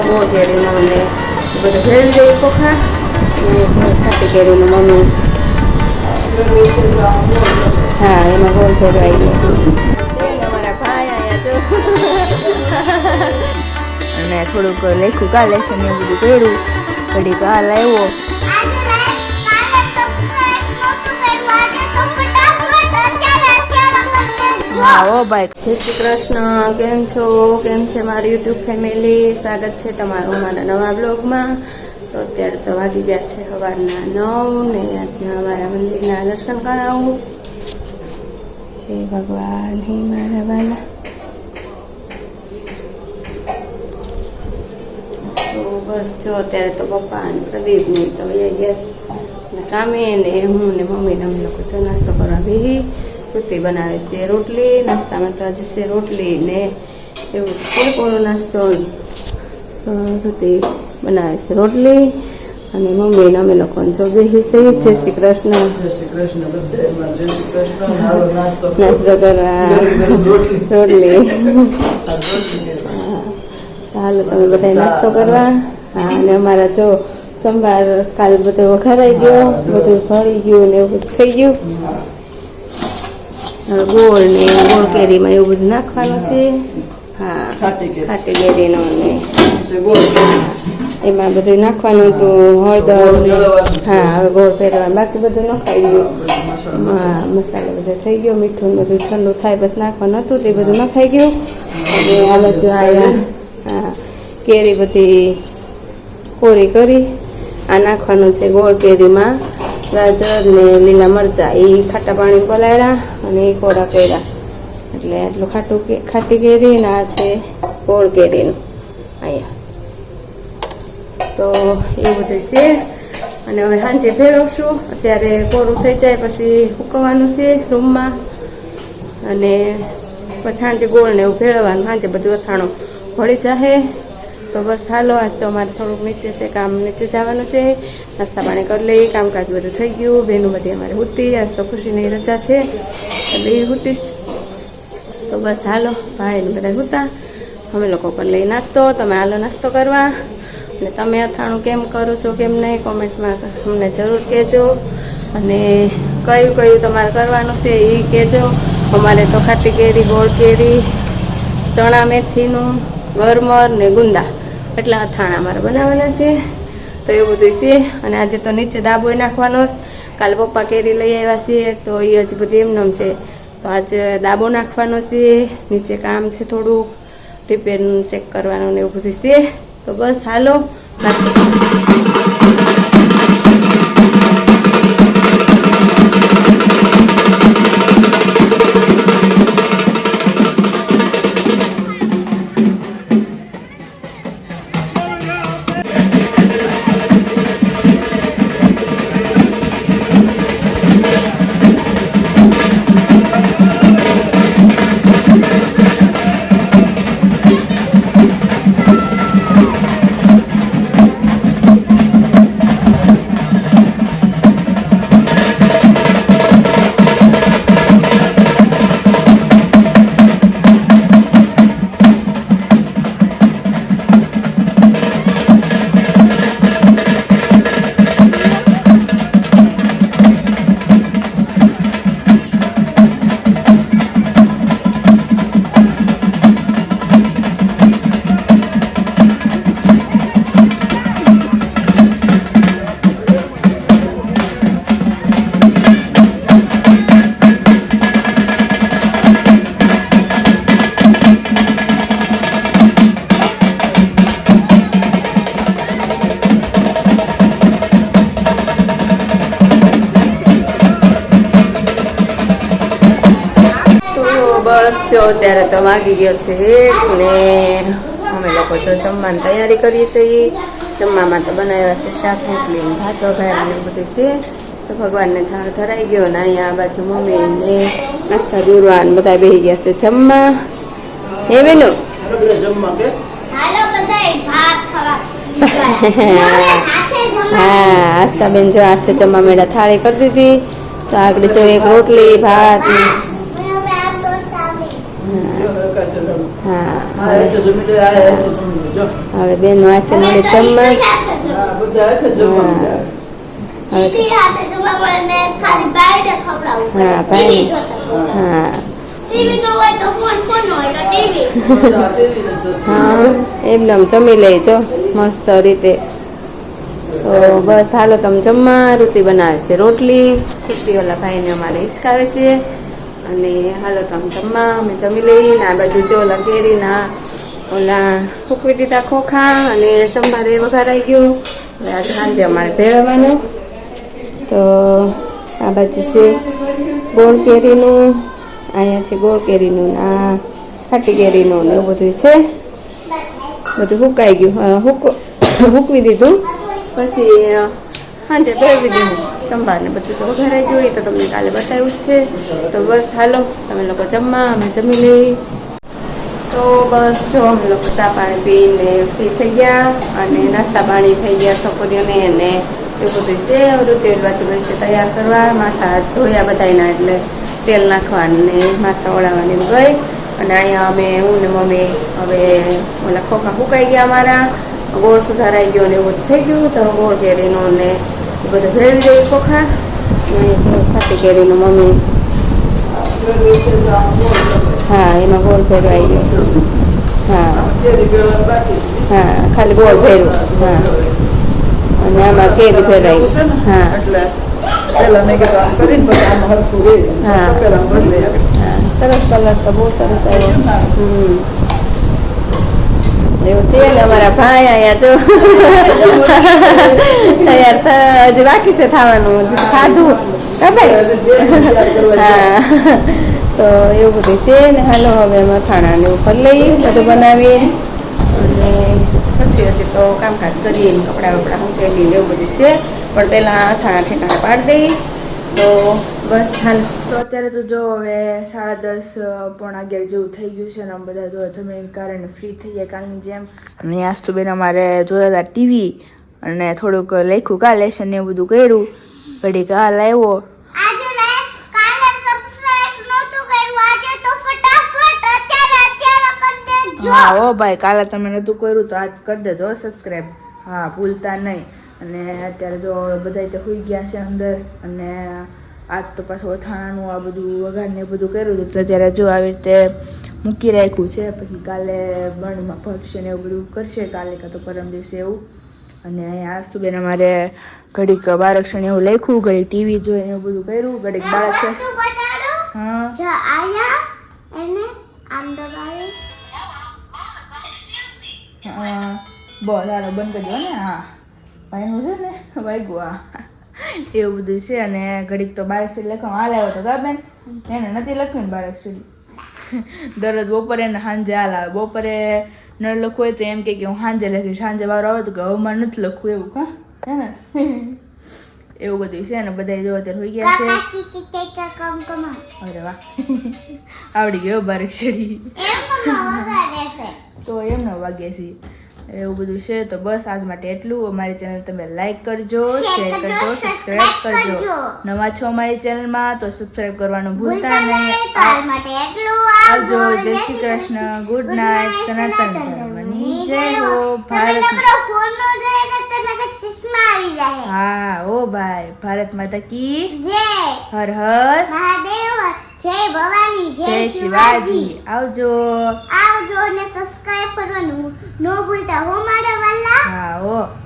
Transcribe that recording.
ગોળ કેરીનો અને બધું ભેળવી દઈએ ખોખા અને ખાટી મમ્મી હા, એમાં ગોળ ફેરવાઈ અમારા ભાઈ અને થોડુંક લેખું કાલે છે ને બધું કર્યું. ઘડીક આ લાવ્યો ઓ ભાઈ. જય શ્રી કૃષ્ણ. કેમ છો? કેમ છે મારી યુટ્યુબ ફેમિલી? સ્વાગત છે તમારું મારા નવા બ્લોગમાં. તો અત્યારે તો વાગી ગયા છે સવારના નવ ને આજના અમારા મંદિરના દર્શન કરાવું. જય ભગવાન હે મારા વાલા. તો બસ જો અત્યારે તો પપ્પા અને પ્રદીપ ને તો ગયા કામે ને હું ને મમ્મી ને અમે લોકો નાસ્તો કરવા ભેગી રોટી બનાવે છે. રોટલી નાસ્તામાં તો આજે છે રોટલી ને એવું પૂરેપૂરો નાસ્તો રોટી બનાવે છે. રોટલી અને મમ્મી અમે લોકો જો બેસી છે. જય શ્રી કૃષ્ણ. જય શ્રી કૃષ્ણ બધાયમાં જય શ્રી કૃષ્ણ. નાસ્તો કરવા રોટલી. રોટલી. આ રોટલી. હા. ચાલો તમે બધા નાસ્તો કરવા. હા અને અમારા જો સંભાર કાલ બધો વઘારાઈ ગયો બધું ભળી ગયું ને એવું બધું થઈ ગયું. ગોળ ને ગોળ કેરીમાં એવું બધું નાખવાનું છે. હા ખાટી કેરી. કેરીનો ને ગોળ. એમાં બધું નાખવાનું હતું હળદર હા હવે ગોળ પહેરવાનું બાકી બધું નખાઈ ગયું. હા મસાલો બધો થઈ ગયો. મીઠું બધું ઠંડુ થાય બસ નાખવાનું હતું તે બધું નખાઈ ગયું. અને આવ્યા હા કેરી બધી કોરી કરી. આ નાખવાનું છે ગોળ કેરીમાં. ગાજર ને લીલા મરચાં, એ ખાટા પાણી પલાળ્યા અને એ કોરા કર્યા. એટલે આટલું ખાટું ખાટી કેરી ને આ છે ગોળ કેરીનું, અહીંયા. તો એ બધું છે. અને હવે સાંજે ભેળવશું. અત્યારે કોરું થઈ જાય પછી હુકવવાનું છે રૂમમાં. અને પછી સાંજે ગોળ ને એવું ભેળવવાનું સાંજે બધું અથાણું ભળી જાહે. તો બસ હાલો, આજ તો અમારે થોડુંક નીચે છે, કામ નીચે જવાનું છે. નાસ્તા પાણી કરી લઈએ, કામકાજ બધું થઈ ગયું. બેનું બધી અમારે હુતી આજ તો ખુશીની રજા છે. એટલે એ હુતીશ તો બસ હાલો ભાઈને બધા હુતા અમે લોકો પર લઈ નાસ્તો, તમે હાલો નાસ્તો કરવા. અને તમે અથાણું કેમ કરો છો, કેમ નહીં, કોમેન્ટમાં અમને જરૂર કહેજો. અને કયું કયું તમારે કરવાનું છે એ કહેજો. અમારે તો ખાટી કેરી, ગોળ કેરી, ચણા, મેથીનું ગરમર ને ગુંદા. એટલા અથાણા અમારે બનાવવાના છે. તો એવું બધું છે. અને આજે તો નીચે દાબોય નાખવાનો કાલ પપ્પા કેરી લઈ આવ્યા છે, તો એ હજી બધું એમનેમ છે. તો આજે દાબો નાખવાનો છે. નીચે કામ છે થોડુંક. રિપેરનું ચેક કરવાનું ને એવું બધું છે. તો બસ હાલો જો અત્યારે તો વાગી ગયો છે ને અમે લોકો જો જમવાની તૈયારી કરી છે એ જમવામાં તો બનાવ્યા છે શાક રોટલી ભાત વઘાર્યા ને બધું છે. તો ભગવાનને થાળ ધરાઈ ગયો ને અહીંયા આ બાજુ મમ્મી ને નાસ્તા દોરવા ને બધા બેસી ગયા છે જમવા. હે બેનું હા બધા જમવા કે? હાલો બધાય ભાત ખાવા. હાથે જમા હા આસ્તાબેન જો હાથે જમવા મેળા થાળી કરી દીધી. તો આગળ જો એક રોટલી ભાત ને હવે આમ તો સામે જો હરખા જમવા. હા આ હવે એટલે જમી લે, આ એટલે જમી લે, જો. હવે બેનો વાંચે મળે જમવા. હા, બધા હા. TV નો હોય તો જમી મસ્ત રીતે. તો બસ હાલો તમે જમવા રોટી બનાવે છે. રોટલી. ખુશી ઓલા ભાઈને અમારે હિચકાવે છે. અને હાલો તમે જમવા, અમે જમી લઈએ ને આ બાજુ જો ઓલા કેરીના ઓલા ફૂકવી દીધા ખોખા અને સંભારે વઘારાઈ ગયો. હવે આજે સાંજે અમારે ભેળવવાનું. તો આ બાજુ છે ગોળ કેરીનું, અહીંયા છે ગોળ કેરીનું આ ખાટી કેરીનું ને એવું બધું છે. બધું હુકાઈ ગયું હુક- હૂકવી દીધું. પછી સાંજે ભેળવી દીધું. સંભાર ને બધું તો વઘારાઈ ગયું હોય તો તમને કાલે બતાવ્યું જ છે. તો બસ હાલો તમે લોકો જમવા, અમે જમી લઈ તો બસ જો, અમે લોકો ચા પાણી પીને ફ્રી થઈ ગયા અને નાસ્તા પાણી થઈ ગયા છોકરીઓને અને એ બધું છે. ઋતુ બાજુ ગઈ છે, તૈયાર કરવા. માથા ધોયા બધાયના એટલે તેલ નાખવાનું માથા ઓળાવાની ગઈ. અને અહીંયા અમે, હું ને મમ્મી, હવે ઓલા ખોખા ફૂકાઈ ગયા અમારા. ગોળ સુધારાઈ ગયો ને એવું થઈ ગયું. તો ગોળ કેરીનો ને એ બધું ભેળવી દઈએ ખોખા ને જો ખાટી કેરીનો મમ્મી. હા એમાં ગોળ ભેળવાઈ ગયો હા. હા ખાલી ગોળ ભેળવું હા અને આમાં કેરી બદલે. હા સરસ કલર તો બહુ સરસ આવ્યો હમ એવું છે ને, અમારા ભાઈ અહીંયા જો. તૈયાર હજી બાકી છે થવાનું, હજી ખાધું. હા તો એવું બધું છે ને, હાલો હવે મથાણા ને ઉપર લઈ બધું બનાવી અને પછી હજી તો કામકાજ કરીએ કપડાં વપડા હું ને એવું બધું છે. પણ પહેલાં અથાણા ઠેકાણા પાડી દઈ. તો બસ હાલ. તો અત્યારે તો જો હવે સાડા દસ પોણા અગિયાર જેવું થઈ ગયું છે ને આમ બધા જો જમીન કારણે ફ્રી થઈ ગયા કાલની જેમ. અને આસ્તુબેન અમારે જોયા હતા ટીવી અને થોડુંક લખ્યું કા લેશન ને એવું બધું કર્યું. ઘડી કાલ આવ્યો. હા ઓ ભાઈ કાલે તમે નહોતું કર્યું તો આજ કરી દેજો સબસ્ક્રાઈબ હા ભૂલતા નહીં. અને અત્યારે જો બધા તે હોઈ ગયા છે અંદર અને આજ તો પાછું અથાણાનું આ બધું વઘાર ને એ બધું કર્યું હતું. તો અત્યારે જો આવી રીતે મૂકી રાખ્યું છે પછી કાલે બણમાં ભરશે ને એવું બધું કરશે કાલે કાં તો પરમ દિવસે એવું. અને અહીંયા બેન અમારે ઘડીક બાળક્ષણ એવું લખ્યું ઘડીક ટીવી જોઈને એવું બધું કર્યું ઘડીક બાળક છે? હા. જો આયા એને આમ દબાવી. હા. બસ હાલો બંધ કરી દો ને હા. ભાઈનું છે ને વાગ્યું આ. એવું બધું છે અને ઘડીક તો બાળક સુધી લખવા હાલ આવ્યો તો કા બેન? એને નથી લખ્યું ને બાળક સુધી દરરોજ બપોરે ને સાંજે હાલ આવે. બપોરે ન લખવું હોય તો એમ કે હું સાંજે લખીશ. સાંજે વારો આવે તો કે હવામાં નથી લખવું એવું કા? હે ને? એવું બધું છે અને બધા જો અત્યારે હોઈ ગયા છે. અરે વાહ. આવડી ગયો બારેક છે. તો એમનો વાગ્યા છે એવું બધું છે તો બસ આજ માટે એટલું. અમારી ચેનલ તમે લાઈક કરજો શેર કરજો સબસ્ક્રાઈબ કરજો. નવા છો અમારી ચેનલમાં તો સબસ્ક્રાઈબ કરવાનું ભૂલતા નહીં. આવજો. જય શ્રી કૃષ્ણ. ગુડ નાઇટ સનાતન ધર્મની જય હો ભારત હા ઓ ભાઈ. ભારત માતા કી જય. હર હર. મહાદેવ. જય ભવાની જય શિવાજી. આવજો. આવજો ને સબસ્ક્રાઇબ કરવાનું. ન ભૂલતા હો મારા વાલા. હા હો.